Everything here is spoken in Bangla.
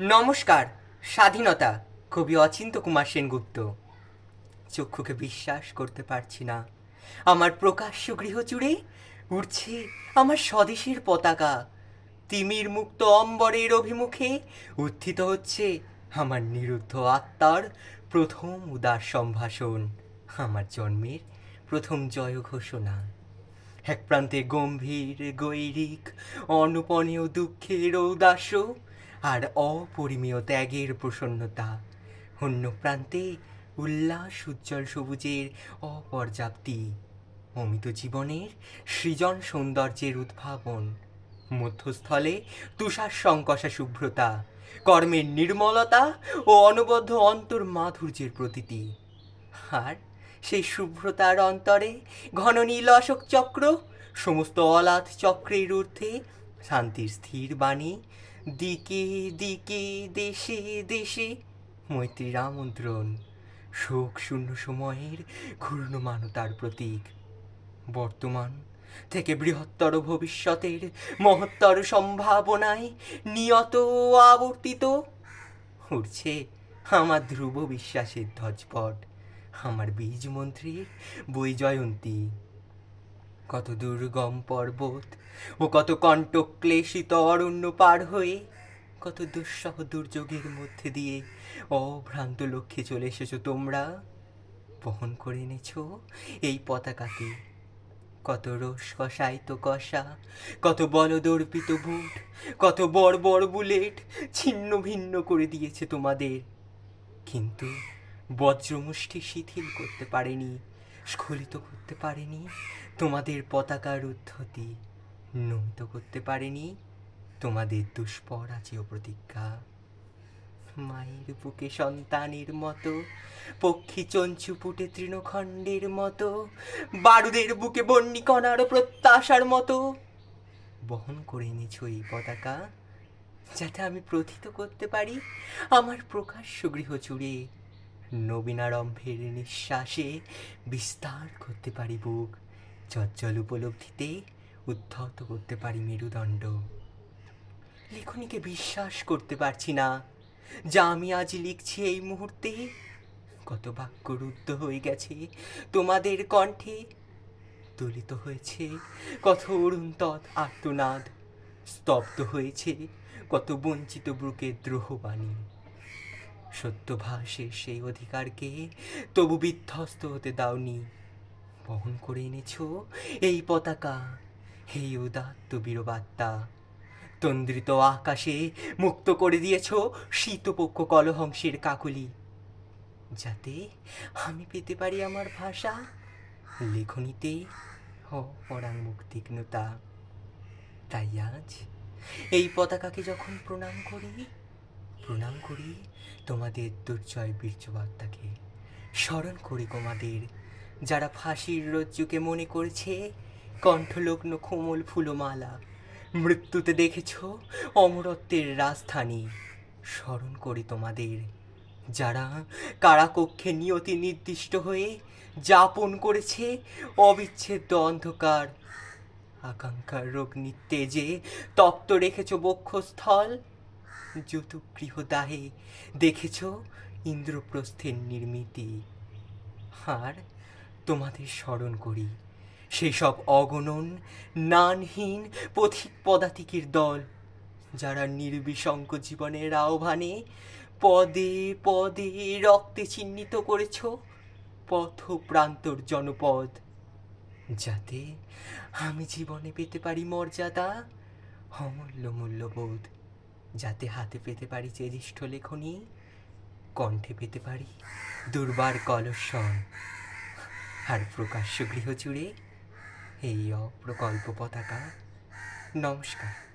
নমস্কার, স্বাধীনতা। কবি অচিন্ত কুমার সেনগুপ্ত। চক্ষুকে বিশ্বাস করতে পারছি না। আমার প্রকাশ্য গৃহ জুড়ে উঠছে আমার স্বদেশের পতাকা। তিমির মুক্ত অম্বরের অভিমুখে উত্থিত হচ্ছে আমার নিরুদ্ধ আত্মার প্রথম উদার সম্ভাষণ, আমার জন্মের প্রথম জয় ঘোষণা এক প্রান্তে গম্ভীর, গৈরিক, অনুপনীয় দুঃখের ঔদাস্য আর অপরিমেয় ত্যাগের প্রসন্নতা। অন্য প্রান্তে উল্লাস উজ্জ্বল সবুজের অপর্যাপ্তি, অমিত জীবনের সৃজন সৌন্দর্যের উদ্ভাবন, মধ্যস্থলে তুষার সংকষা শুভ্রতা, কর্মের নির্মলতা ও অনবদ্য অন্তর মাধুর্যের প্রতীতি। আর সেই শুভ্রতার অন্তরে ঘন নীল অশোক চক্র, সমস্ত অলাথ চক্রের ঊর্ধ্বে শান্তির স্থির বাণী দিকে দিকে, দেশে দেশে। মৈত্রীর আমন্ত্রণ শোক শূন্য সময়ের ঘূর্ণমানতার প্রতীক। বর্তমান থেকে বৃহত্তর ভবিষ্যতের মহত্তর সম্ভাবনায় নিয়ত আবর্তিত। উঠছে আমার ধ্রুব বিশ্বাসের ধ্বজপট, আমার বীজ মন্ত্রীর বই জয়ন্তী কত দুর্গম পর্বত ও কত কণ্ঠক্লেশিত অরণ্য পার হয়ে কত দুঃসহ দুর্যোগের মধ্যে দিয়ে অভ্রান্ত লক্ষ্যে চলে এসেছ তোমরা। বহন করে এনেছো এই পতাকাকে। কত রোষ কষাইতো কষা, কত বলদর্পিত বুট, কত বড় বড় বুলেট ছিন্ন ভিন্ন করে দিয়েছে তোমাদের। কিন্তু বজ্রমুষ্টি শিথিল করতে পারেনি স্খলিত করতে পারেনি, তোমাদের পতাকার উদ্ধতি নমিত করতে পারেনি, তোমাদের দুষ্পরাজেয় প্রতিজ্ঞা। মায়ের বুকে সন্তানের মতো, পক্ষী চঞ্চু পুটে তৃণখণ্ডের মতো, বারুদের বুকে বন্যিকণার প্রত্যাশার মতো। বহন করে এনেছো এই পতাকা, যাতে আমি প্রথিত করতে পারি আমার প্রকাশ্য গৃহ জুড়ে নবীনারম্ভের নিঃশ্বাসে বিস্তার করতে পারি বুক। চজ্জল উপলব্ধিতে উদ্ধত করতে পারি মেরুদণ্ড। লেখনীকে বিশ্বাস করতে পারছি না। যা আমি আজ লিখছি এই মুহূর্তে কত বাক্য রুদ্ধ হয়ে গেছে তোমাদের কণ্ঠে। দলিত হয়েছে কত অরুণতৎ আর্তনাদ। স্তব্ধ হয়েছে কত বঞ্চিত ব্রুকের দ্রোহবাণী। সত্যভাষের সেই অধিকারকে তবু বিধ্বস্ত হতে দাওনি। বহন করে এনেছো এই পতাকা এই উদাত্ত বীরবার্তা। তন্দ্রিত আকাশে মুক্ত করে দিয়েছ শীতপক্ষ কলহংসের কাকলি। যাতে আমি পেতে পারি আমার ভাষা, লেখনীতে অপরাং মুক্তিগ্নতা তাই আজ এই পতাকাকে যখন প্রণাম করি প্রণাম করি তোমাদের দুর্জয় বীর্যবার্তাকে। স্মরণ করি তোমাদের, যারা ফাঁসির রজ্জুকে মনে করেছে, কণ্ঠলগ্ন কোমল ফুলমালা, মৃত্যুতে দেখেছ অমরত্বের রাজধানী। স্মরণ করি তোমাদের, যারা কারাকক্ষে নিয়তি নির্দিষ্ট হয়ে যাপন করেছে অবিচ্ছেদ্য অন্ধকার। আকাঙ্ক্ষার রোগ নিত্যেজে তপ্ত রেখেছ বক্ষস্থল যতুগৃহ দাহে দেখেছ ইন্দ্রপ্রস্থের নির্মিতি। আর তোমাদের স্মরণ করি সেই সব অগণন নানহীন পথিক পদাতিকের দল, যারা নির্বিশঙ্ক জীবনের আহ্বানে পদে পদে রক্তে চিহ্নিত করেছ পথ প্রান্তর জনপদ, যাতে আমি জীবনে পেতে পারি মর্যাদা অমূল্য মূল্যবোধ। যাতে হাতে পেতে পারি চেদিষ্ঠ লেখনী, কণ্ঠে পেতে পারি দুর্বার কলস্বর আর প্রকাশ্য গৃহ জুড়ে এই অপ্রকল্প পতাকা। নমস্কার।